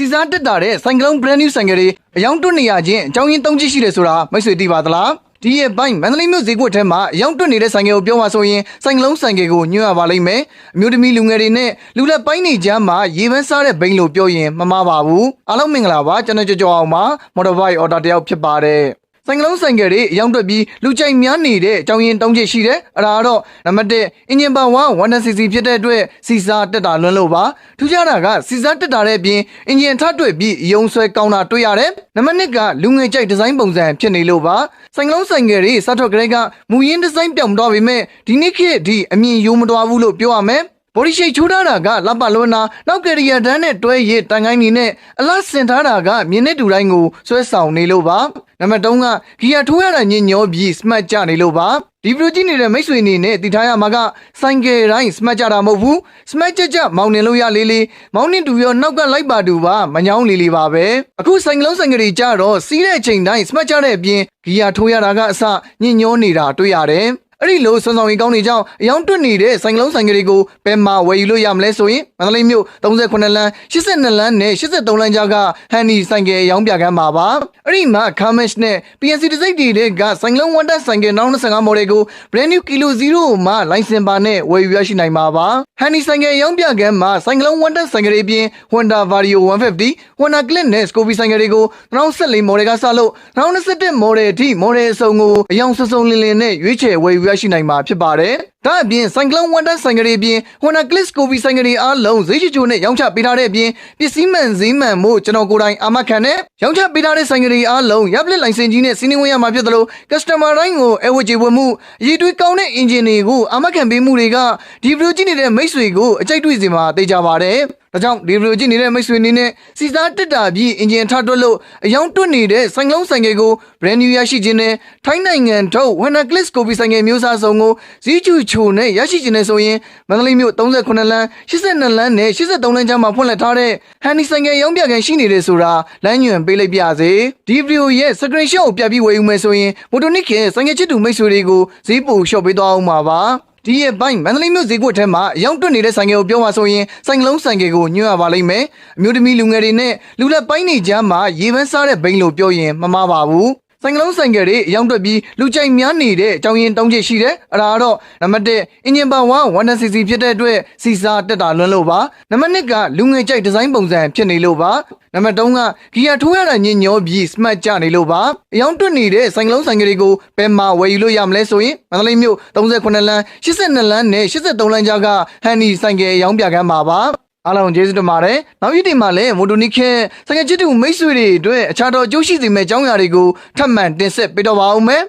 စီစားတက်တာတဲ့ဆိုင်ကလုန်း brand new ဆိုင်ကလေးအယောင်တွတ်နေရခြင်းအကြောင်းရင်း၃ချက်ရှိတယ်ဆိုတာမိတ်ဆွေသိပါသလားဒီရဲ့ဘိုင်းမန္တလေးမြို့ဈေးကွက်ထဲမှာအယောင်တွတ်နေတဲ့ဆိုင်ကယ်ကိုပြောပါဆိုရင်ဆိုင်ကလုန်းဆိုင်ကယ်ကိုညွှန်ရပါလိမ့်မယ်အမျိုးသမီးလူငယ်တွေနဲ့လူလက်ပိုင်းနေကြမှာရေပန်းစားတဲ့ဘိန်းလို့ပြောရင်မမှားပါဘူးအားလုံးမင်္ဂလာပါကျွန်တော်ကြော်ကြော်အောင်ပါမော်တော်ဘိုက်အော်ဒါတယောက်ဖြစ်ပါတယ် ဆိုင်ကလုံးဆိုင်ကယ်တွေအရောက်တွက်ပြီးလူကြိုက်များနေတဲ့အကြောင်းရင်းတောင်းချက်ရှိတယ်။အဲ့ဒါကတော့နံပါတ်1အင်ဂျင်ပါ1 1cc ဖြစ်တဲ့အတွက်စီစားတက်တာလွန်းလို့ပါ။ထူးခြားတာကစီစားတက်တာတဲ့အပြင်အင်ဂျင်ထတွေ့ပြီးအယုံဆွဲကောင်းတာတွေ့ရတယ်။နံပါတ်2ကလူငယ်ကြိုက်ဒီဇိုင်းပုံစံဖြစ်နေလို့ပါ။ဆိုင်ကလုံးဆိုင်ကယ်တွေစထွက်ကလေးကမူရင်းဒီဇိုင်းပြောင်းမသွားပေမဲ့ဒီနေ့ခေတ်ဒီအမြင်ယိုးမသွားဘူးလို့ပြောရမယ်။ဘော်ဒီရှိတ်ချိုးထားတာကလပလွန်းနာနောက်ကရီယာတန်းနဲ့တွဲရည်တန်ကိုင်းနေနဲ့အလားစင်ထားတာကမြင်းနဲ့တူတိုင်းကိုဆွဲဆောင်နေလို့ပါ နံပါတ်3ကဂီယာထိုးရတာညင်ညောပြီးစမတ်ကြနေလို့ပါဒီဗီဒီယိုကြည့်နေတဲ့မိတ်ဆွေအနေနဲ့တည်ထားရမှာကဆိုင်ကယ်တိုင်းစမတ်ကြတာမဟုတ်ဘူးစမတ်ကြကြမောင်းနေလို့ရလေးလေးမောင်းနေတူရောနောက်ကလိုက်ပါတူပါမညောင်းလေးလေးပါပဲအခုဆိုင်ကလုံးဆိုင်ကလေးကြတော့စီးတဲ့အချိန်တိုင်းစမတ်ကြတဲ့အပြင်ဂီယာထိုးရတာကအစညင်ညောနေတာတွေ့ရတယ် အဲ့ဒီလိုစွမ်းဆောင်ရင်ကောင်းနေကြောင်းအယောင်တွတ်နေတဲ့ဆိုင်ကလုံးဆိုင်ကလေးကိုဘယ်မှာဝယ်ယူလို့ရမလဲဆိုရင်မန္တလေးမြို့38လမ်း82လမ်းနဲ့83လမ်းကြားကဟန်နီဆိုင်ကယ်ရောင်းပြခန်းမှာပါအဲ့ဒီမှာ Carmesh နဲ့ PNC တစိမ့်တီတွေကဆိုင်ကလုံးဝန်တက်ဆိုင်ကယ်95မော်ဒယ်ကို brand new kilo 0မှာလိုင်စင်ပါနဲ့ဝယ်ယူရရှိနိုင်မှာပါဟန်နီဆိုင်ကယ်ရောင်းပြခန်းမှာဆိုင်ကလုံးဝန်တက်ဆိုင်ကယ်တွေအပြင် Honda Vario 150 Honda Click နဲ့ Scoopy ဆိုင်ကယ်တွေကို2014မော်ဒယ်ကစလို့2021မော်ဒယ်အထိမော်ဒယ်အစုံကိုအယောင်စုံစုံလင်းလင်းနဲ့ရွေးချယ်ဝယ်ယူရရှိနိုင်မှာဖြစ်ပါတယ်။ဒါအပြင်ဆိုင်ကလုံးဝန်တက်ဆိုင်ကယ်တွေအပြင် Honda Click Scoopy ဆိုင်ကယ်တွေအားလုံးဈေးချိချိုနဲ့ရောင်းချပေးထားတဲ့အပြင်ပစ္စည်းမှန်ဈေးမှန်မှုကျွန်တော်ကိုယ်တိုင်အာမခံနဲ့ရောင်းချပေးထားတဲ့ဆိုင်ကယ်တွေအားလုံးရပ်လက်လိုင်စင်ကြီးနဲ့စီးနှင်းဝင်ရမှာဖြစ်တယ်လို့ customer တိုင်းကိုအဝတ်ကြေဝတ်မှုရည်တွေးကောင်းတဲ့ engine တွေကိုအာမခံပေးမှုတွေကဒီဗီဒီယိုကြည့်နေတဲ့မိတ်ဆွေကိုအကြိုက်တွေ့စေမှာသိကြပါတယ်။ဒါကြောင့်ဒီဗီဒီယိုကြည့်နေတဲ့မိတ်ဆွေအနေနဲ့စီစားတက်တာပြီးအင်ဂျင်ထတွက်လို့အယောင်တွတ်နေတဲ့ဆိုင်ကလုံးဆိုင်ကယ်ကို brand new ရရှိခြင်းနဲ့ထိုင်းနိုင်ငံထုတ် Honda Click Scoopy ဆိုင်ကယ်မျိုးစားစုံကိုဈေးကျူချိုနဲ့ရရှိခြင်းနဲ့ဆိုရင်မန္တလေးမြို့38လမ်း82လမ်းနဲ့83လမ်းကြားမှာဖွင့်လှစ်ထားတဲ့ Handy ဆိုင်ကယ်ရောင်းပြခန်းရှိနေတယ်ဆိုတာလမ်းညွှန်ပေးလိုက်ပြစေဒီဗီဒီယိုရဲ့ screenshot ကိုပြပြီးဝယ်ယူမယ်ဆိုရင်မိုတိုနစ်ရဲ့ဆိုင်ကယ်ချစ်သူမိတ်ဆွေတွေကိုဈေးပိုလျှော့ပေးသွားအောင်ပါပါဒီရဲ့ဘိုင်းမန္တလေးမြို့ဈေးကွက်ထဲမှာအယောင်တွတ်နေတဲ့ဆိုင်ကယ်ကိုပြောပါဆိုရင်ဆိုင်ကလုံးဆိုင်ကယ်ကိုညွှန်ရပါလိမ့်မယ်အမျိုးသမီးလူငယ်တွေနဲ့လူလက်ပိုင်းနေကြမှာရေပန်းစားတဲ့ဘိန်းလို့ပြောရင်မမှားပါဘူး ဆိုင်ကလုံးဆိုင်ကယ်တွေအယောင်တွက်ပြီးလူကြိုက်များနေတဲ့အကြောင်းရင်းတောင်းချက်ရှိတယ်အဲ့ဒါကတော့နံပါတ်1အင်ဂျင်ပါ1 1cc ဖြစ်တဲ့အတွက်စီစားတက်တာလွန်းလို့ပါနံပါတ်2ကလူငယ်ကြိုက်ဒီဇိုင်းပုံစံဖြစ်နေလို့ပါနံပါတ်3ကဂီယာထိုးရတာညင်ညောပြီးစမတ်ကြနေလို့ပါအယောင်တွက်နေတဲ့ဆိုင်ကလုံးဆိုင်ကယ်တွေကိုဘယ်မှာဝယ်ယူလို့ရမလဲဆိုရင်မန္တလေးမြို့38လမ်း82လမ်းနဲ့83လမ်းကြားကဟန်နီဆိုင်ကယ်ရောင်းပြခန်းမှာပါ အားလုံးကျေးဇူးတင်ပါတယ်။နောက်ရက်ဒီမှာလည်းမိုတိုနီခဲစကားချစ်တူမိတ်ဆွေတွေအတွက်အခြားသောအကျိုးရှိစေမယ့်အကြောင်းအရာတွေကိုထပ်မံတင်ဆက်ပေးတော့ပါဦးမယ်။